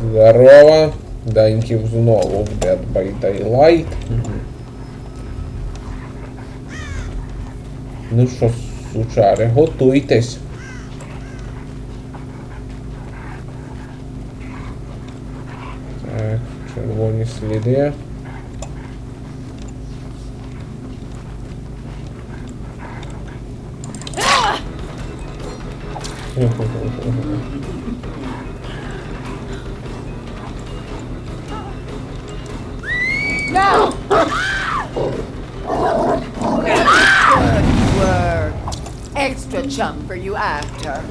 Здорово. Даньків знову в Dead by Daylight. Ну що, сучари, готуйтесь. Так, червоні сліди. No! Extra chunk for you after.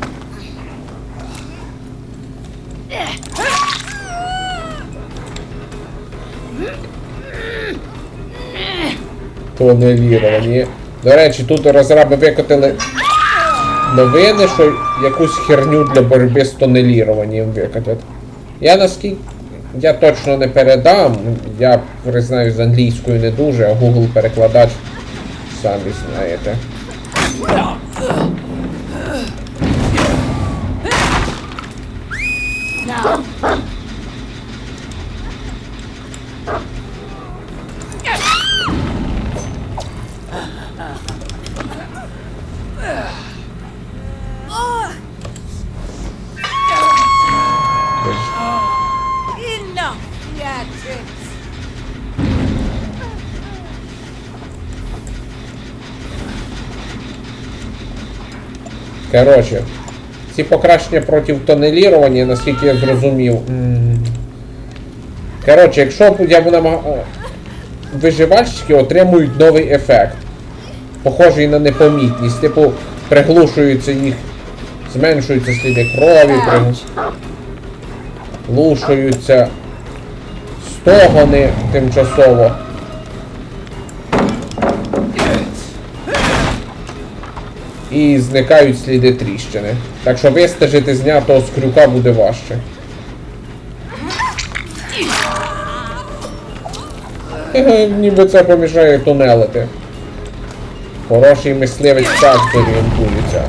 Тонеліровані. До речі, тут розраби викотили новини, що якусь херню для боротьби з тонеліруванням викотять. Я наскільки. Я точно не передам, я признаюсь з англійською не дуже, а Google перекладач самі знаєте. Коротше, ці покращення проти тонелірування, наскільки я зрозумів. Коротше, якщо я б намагав. Виживальщики отримують новий ефект. Похожий на непомітність. Типу, приглушуються їх. Зменшуються сліди крові, приглушуються стогони тимчасово. І зникають сліди тріщини. Так що вистежити знятого з крюка буде важче. Ніби це помішає тунелити. Хороший мисливець так зорієнтується.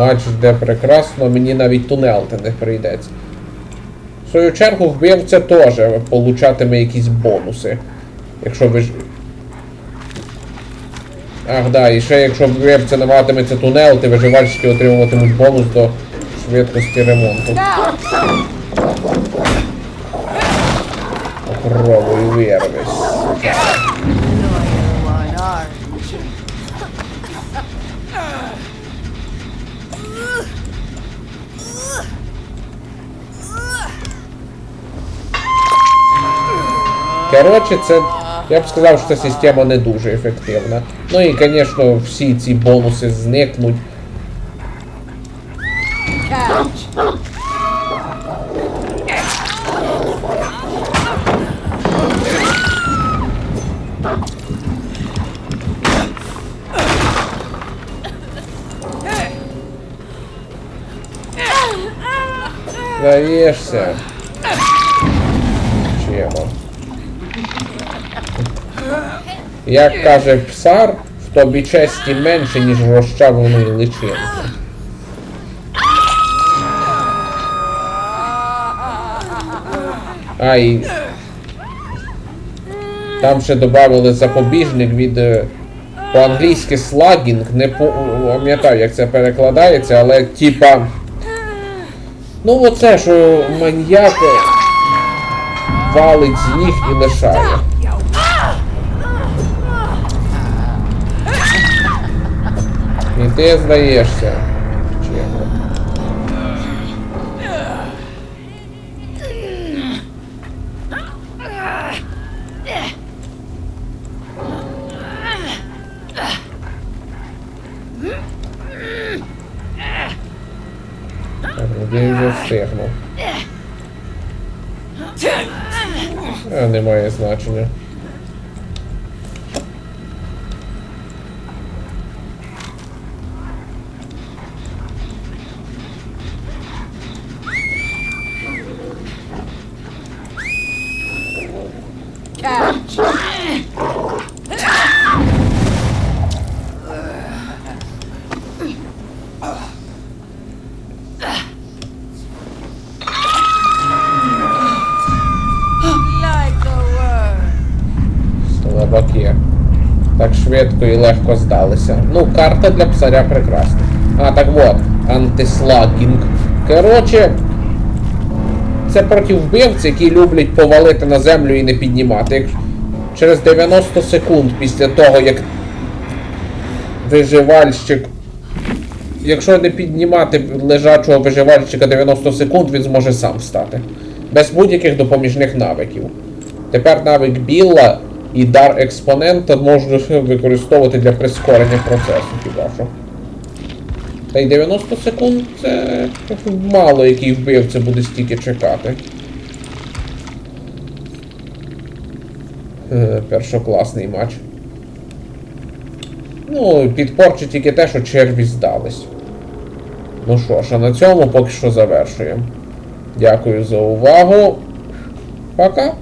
Матч йде прекрасно, мені навіть тунелти не прийдеться. В свою чергу вбивця теж получатиме якісь бонуси. Якщо ви ж. Ах, да, і ще якщо вбивця намагатиметься тунелити, виживальщики отримуватимуть бонус до швидкості ремонту. Попробуй вирвись. Коротше, це. Я б сказав, що ця система не дуже ефективна. Ну і, звісно, всі ці бонуси зникнуть. Catch. Даєшся. Як каже псар, в тобі честі менше, ніж розчавленої личинки. А і там ще додали запобіжник від е, по-англійськи слагінг, не пам'ятаю, як це перекладається, але типа. Ну оце, що маньяк валить з ніг і лишає. Ти здаєшся. Чого? Так, Надіюсь, вже. Немає значення. Чуваки. Так швидко і легко здалися. Ну, карта для псаря прекрасна. А, так от, антислагінг. Коротше, це проти вбивці, які люблять повалити на землю і не піднімати. Через 90 секунд після того, як виживальщик. Якщо не піднімати лежачого виживальщика 90 секунд, він зможе сам встати. Без будь-яких допоміжних навиків. Тепер навик Білла і дар експонента можна використовувати для прискорення процесу, хіба що. Та й 90 секунд це мало який вбивця буде стільки чекати. Е, Першокласний матч. Ну, підпорчить тільки те, що черві здались. Ну що ж, а на цьому поки що завершуємо. Дякую за увагу. Пока.